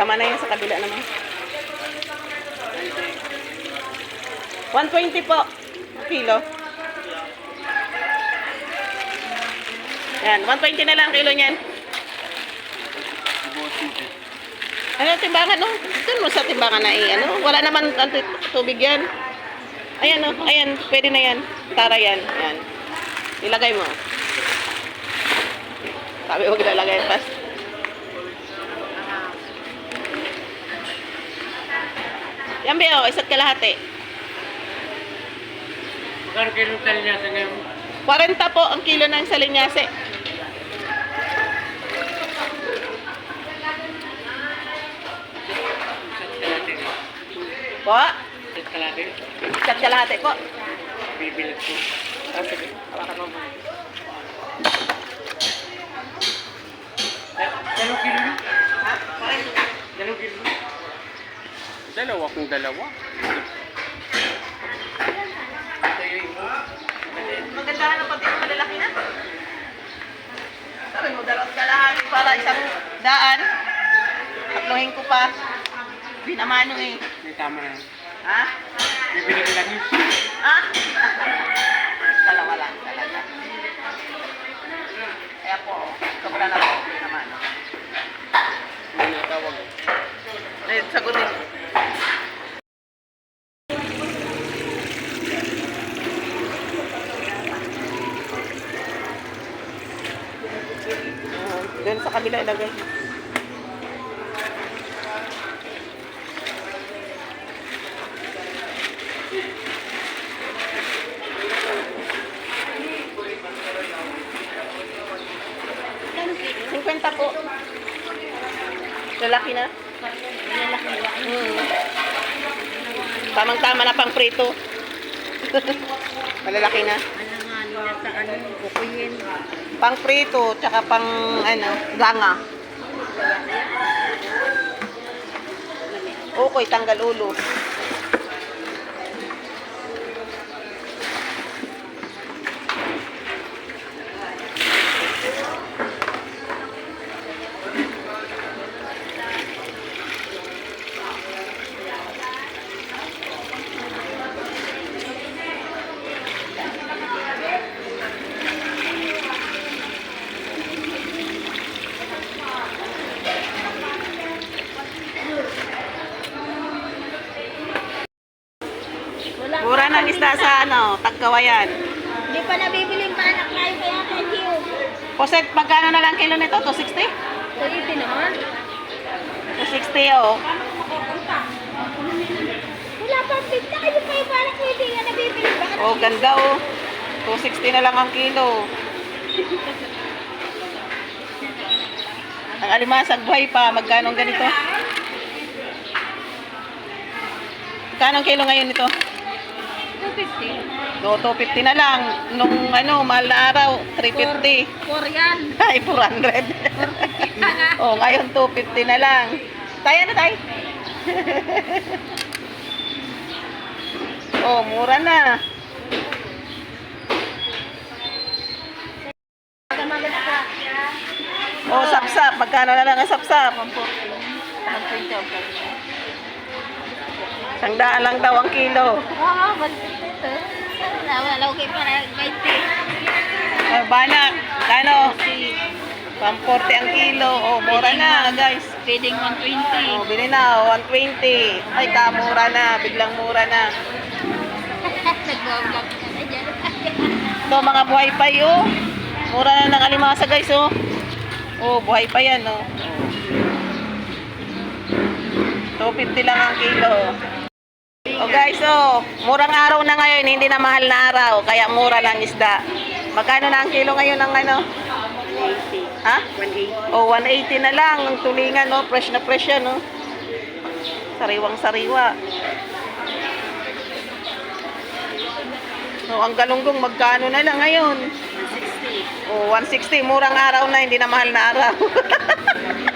Tama na yun sa kabila naman. 120 po. Kilo. Yan, 120 na lang ang kilo niyan. Ano timbangan no? Doon mo sa timbangan na eh, ano? Wala naman ang tu- tubig yan. Ayan no, ayan, pwede na yan. Tara yan, yan. Ilagay mo. Sabi huwag ilalagay pas. Yan ba isa't kalahati. Magkano kayo ng tali niya sa ngayon? 40 po ang kilo ng salinyase. Po, Isa't kalate. isa't kalahati po. Bibilag ko. Oh, sige, hawakan mo muna. Da- Dalawang kilo na? Ha? Dalawang kilo na? Dalawa kung dalawa. Maganda na pati yung malalaki na. Sabi mo, dalawang kalahati para isang daan. Tatlohin ko pa. Binamano eh. May tama na. Ha? Bibili ko lang yun. Ha? Dalawa lang talaga. Kaya po, sobra na po. Binamano. May natawag. Eh, sagutin. Ah, Doon sa kabila ilagay. Cinquenta po. Lalaki na? Hmm. Tamang-tama na pang prito. Malalaki na. Nila sa ano, kukuyin. Pang prito, tsaka pang ano, ganga. Ukoy, tanggal ulo. Mura ng isda sa ano, tagkawayan. Hindi pa nabibili pa anak tayo kaya thank you. Poset, magkano na lang kilo nito? 260? 280 naman. 260 oh. Wala pa pinta kayo pa yung parang hindi nga nabibili pa. Oh, ganda oh. 260 na lang ang kilo. Ang alimasag buhay pa, magkano ganito? Magkano ang kilo ngayon nito? 250. No, 250 na lang. Nung ano, mahal na araw, 350. Korean. Ay, 400. oh, ngayon 250 na lang. Tayo na tayo. oh, mura na. Oh, sapsap. Magkano na lang ang sapsap? 140. 120 ang price. Sangdaan lang daw ang kilo. Oo, 150 ito. Wala, okay para 20. Oh, banak. Kano? Pang 40 ang kilo. Oh, mura na, guys. Feeding 120. Oh, bili na, oh, 120. Ay, kamura na. Biglang mura na. Nag-vlog ka na dyan. Ito, mga buhay pa oh. Mura na ng alimasa, guys, oh. Oh, buhay pa yan, oh. oh. 250 lang ang kilo. Oh, guys, oh. Murang araw na ngayon, hindi na mahal na araw. Kaya mura lang isda. Magkano na ang kilo ngayon ng ano? 180. Ha? 180. Oh, 180 na lang. Ang tulingan, no? Fresh na fresh yan, no? Sariwang sariwa. Oh, ang galunggong magkano na lang ngayon? 160. Oh, 160. Murang araw na, hindi na mahal na araw.